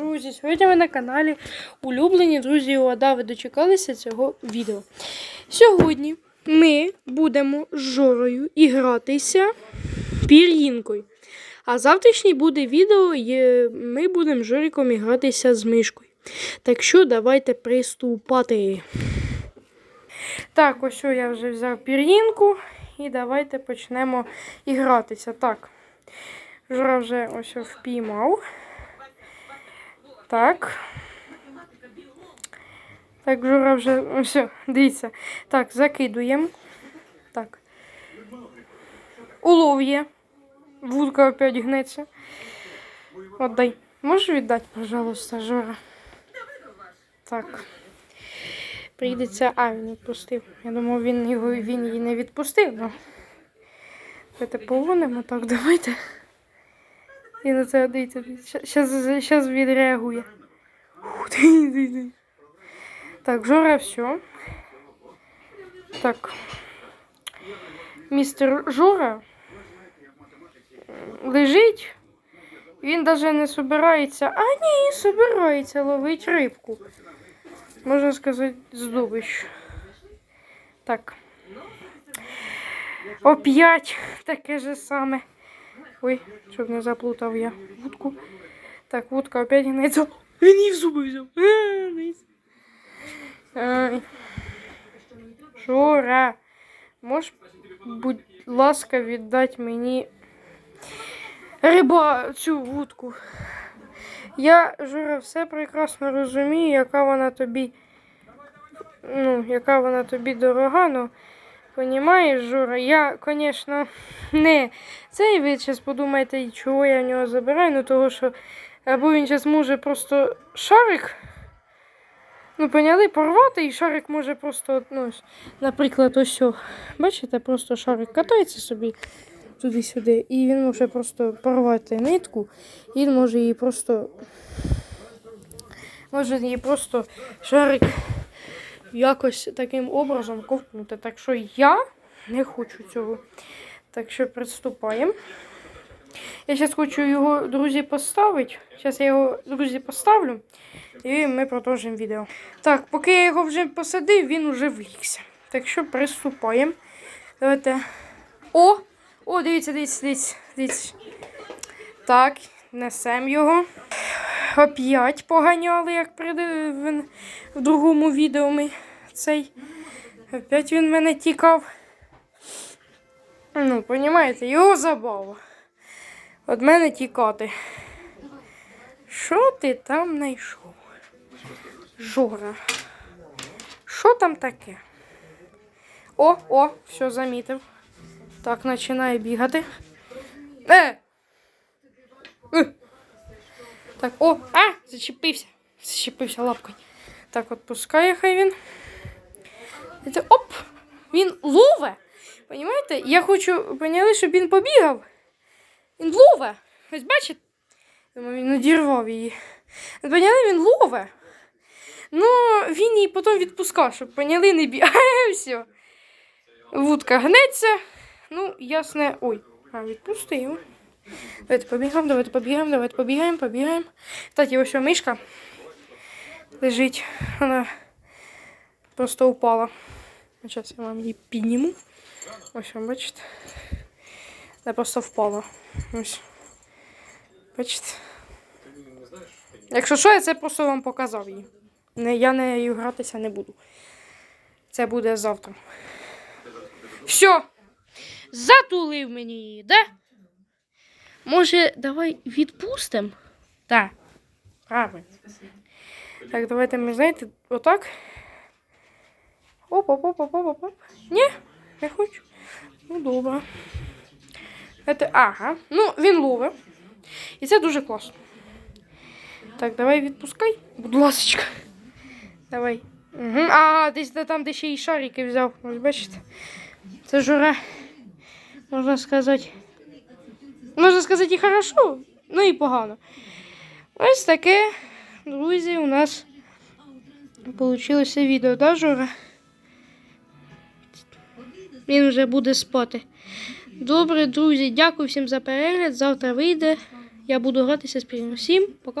друзі! Сьогодні ви на каналі Улюблені друзі ОАДА. Ви дочекалися цього відео. Сьогодні ми будемо з Жорою ігратися пір'їнкою. А завтрашній буде відео, і ми будемо з Жориком ігратися з мишкою. Так що давайте приступати. Так, ось я вже взяв пір'їнку і давайте почнемо ігратися. Так. Жора вже ось впіймав. Так. Так, Жора вже. Ось, дивіться. Так, закидуємо. Так. Улов є. Вудка опять гнеться. Отдай. Можеш віддати, пожалуйста, Жора? Так. Прийдеться. А, він відпустив. Я думав, він його він її не відпустив, ну. Давайте повонимо так, давайте. І на це дивіться. Зараз відреагує. Так, Жора, все. Так. Містер Жора лежить. Він навіть не собирається. А ні, собирається ловить рибку. Можна сказати, здобич. Так. Оп'ять таке же саме. Ой, щоб не заплутав я вудку. Так, вудка опять гнеться. Він її в зуби взяв. Жора, можеш, будь ласка, віддати мені риба цю вудку. Я, Жора, все прекрасно розумію, яка вона тобі, ну, яка вона тобі дорога, ну. Понімаєш, Жора, я, звісно, не цей ви зараз подумаєте, чого я в нього забираю, ну того що або він зараз може просто шарик, ну, поняли, порвати, і шарик може просто, ну, наприклад, ось, бачите, просто шарик катається собі туди-сюди, і він може просто порвати нитку, і він може її просто, може її просто шарик якось таким образом ковтнути. Так що я не хочу цього. Так що приступаємо. Я зараз хочу його, друзі, поставити. Зараз я його, друзі, поставлю. І ми продовжимо відео. Так, поки я його вже посадив, він вже влікся. Так що приступаємо. Давайте. О! О, дивіться, дивіться, дивіться, дивіться. Так, несемо його. Оп'ять поганяли, як при в, другому відео ми цей. Опять він мене тікав. Ну, понімаєте, його забава. От мене тікати. Що ти там знайшов? Жора. Що там таке? О, о, все замітив. Так, починає бігати. Е! Е! Так, о, а, зачепився. Зачепився лапкою. Так, відпускає хай він. Це, оп! Він лове. Понімаєте? Я хочу, поняли, щоб він побігав. Він лове. Ось бачите? Думаю, він одірвав її. Поняли, він лове. Ну, він її потім відпускав, щоб поняли, не бігає. Все. Вудка гнеться. Ну, ясне. Ой, а відпустив. Давайте побігаємо, давайте побігаємо, давайте побігаємо, побігаємо. Кстати, ось мишка лежить. Вона просто упала. Зараз я вам її підніму. Ось бачите. Вона просто впала. Ось. Бачите? Якщо що, я це просто вам показав її. Не, я нею гратися не буду. Це буде завтра. Все. Затулив мені її, да? Може, давай відпустимо? Так. Правильно. Так, давайте ми, знаєте, отак. Оп, оп, оп, оп, оп, оп. Ні, не хочу. Ну, добре. Це, ага. Ну, він ловить. І це дуже класно. Так, давай відпускай, будь ласочка. Давай. Угу. А, десь там, де ще й шарики взяв. Ось бачите. Це жура. Можна сказати. Можна сказати і хорошо, ну і погано. Ось таке, друзі, у нас вийшло відео, да, Жора? Він вже буде спати. Добре, друзі, дякую всім за перегляд. Завтра вийде. Я буду гратися з Всім пока.